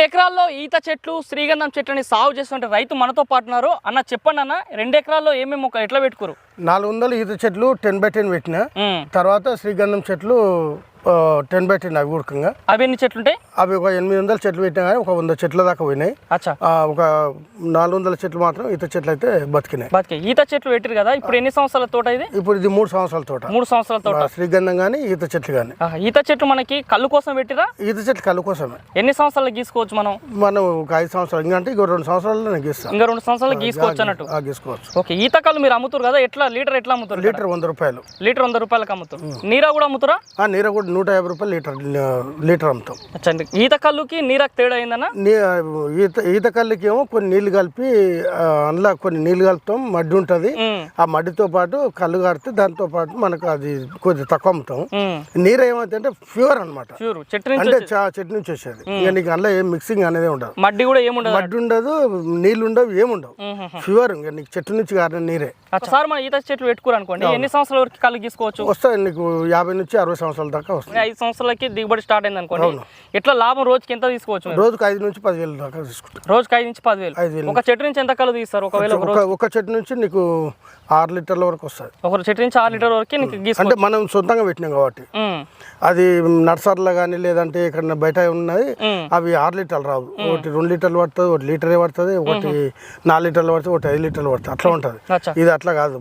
రెండు ఎకరాల్లో ఈత చెట్లు శ్రీగంధం చెట్లని సాగు చేస్తుంటే రైతు మనతో పాటున్నారు అన్న చెప్పండి అన్న రెండు ఎకరాల్లో ఏమేమి మొక్క ఎట్లా పెట్టుకోరు? నాలుగు వందలు ఈత చెట్లు టెన్ బై టెన్ పెట్టిన. తర్వాత శ్రీగంధం చెట్లు టెన్ బై టెన్ అవి ఉడకంగా. అవి ఎన్ని చెట్లు ఉంటాయి అవి ఒక ఎనిమిది వందల చెట్లు పెట్టినా కానీ ఒక వంద చెట్ల దాకా పోయినాయి. ఒక నాలుగు వందల చెట్లు మాత్రం ఈత చెట్లు అయితే బతికినాయి. బతికే ఈత చెట్లు పెట్టారు కదా ఇప్పుడు ఎన్ని సంవత్సరాల తోట ఇది? ఇప్పుడు ఇది మూడు సంవత్సరాల తోట. మూడు సంవత్సరాల తోట. శ్రీగంధం కానీ ఈత చెట్లు కానీ ఈత చెట్లు మనకి కళ్ళు కోసం పెట్టిరా ఈత చెట్లు కళ్ళు కోసమే. ఎన్ని సంవత్సరాలు గీసుకోవచ్చు మనం? మనం ఒక ఐదు సంవత్సరాలు ఇంకంటే ఇంకో రెండు సంవత్సరాలు నేను గీస్తాను ఇంకా రెండు సంవత్సరాలు గీసుకోవచ్చు అన్నట్టు గీసుకోవచ్చు. ఓకే ఈత కళ్ళు మీరు అమ్ముతారు కదా ఎట్లా లీటర్ ఎట్లా అమ్ముతారు లీటర్ వంద రూపాయలు. లీటర్ వంద రూపాయలకు అమ్ముతారు నీరా కూడా అమ్ముతారా ఆ నీర కూడా నూట యాభై రూపాయలు లీటర్ లీటర్ అమ్ముతాం. ఈత కళ్ళుకి నీరకు తేడా అయిందన్న? ఈత ఈత కళ్ళకి ఏమో కొన్ని నీళ్ళు కలిపి అందులో కొన్ని నీళ్ళు కలుపుతాం మడ్డి ఉంటుంది. ఆ మడ్డితో పాటు కళ్ళు కారితే దాంతో పాటు మనకు అది కొద్దిగా తక్కువ అమ్ముతాం. నీరు ఏమైతే అంటే ప్యూర్ అనమాట ప్యూర్ చెట్టు నుంచి అంటే చెట్టు నుంచి వచ్చేది. ఇంకా నీకు అందులో ఏం మిక్సింగ్ అనేది ఉండదు. మడ్డి కూడా ఏముండదు మడ్డి ఉండదు నీళ్ళు ఉండవు ఏముండవు. ప్యూర్ ఇంకా నీకు చెట్టు నుంచి కారిన నీరే. ఒకసారి మన ఈత చెట్లు పెట్టుకోరు అనుకోండి ఎన్ని సంవత్సరాల వరకు కళ్ళు గీసుకోవచ్చు? వస్తాయి నీకు యాభై నుంచి అరవై సంవత్సరాల దాకా వస్తుంది. ఐదు సంవత్సరాలకి దిగుబడి స్టార్ట్ అయింది అనుకోండి. ఎట్లా లాభం రోజుకి ఎంత తీసుకోవచ్చు? రోజుకు ఐదు నుంచి పదివేలు దాకా తీసుకుంటాం రోజుకి ఐదు నుంచి పదివేలు. ఐదు వేలు ఒక చెట్టు నుంచి ఎంత కళ్ళు తీస్తారు? ఒకవేళ ఒక చెట్టు నుంచి నీకు ఆరు లీటర్ల వరకు వస్తుంది. ఒక చెట్టు నుంచి ఆరు లీటర్ వరకు నీకు అంటే మనం సొంతంగా పెట్టినాం కాబట్టి. అది నర్సరీలో కానీ లేదంటే ఇక్కడ బయట ఉన్నాయి. అవి ఆరు లీటర్లు రావు. ఒకటి రెండు లీటర్లు పడుతుంది ఒకటి లీటరే పడుతుంది ఒకటి నాలుగు లీటర్లు పడుతుంది ఒకటి ఐదు లీటర్లు పడుతుంది. అట్లా ఉంటుంది. ఇది అట్లా కాదు.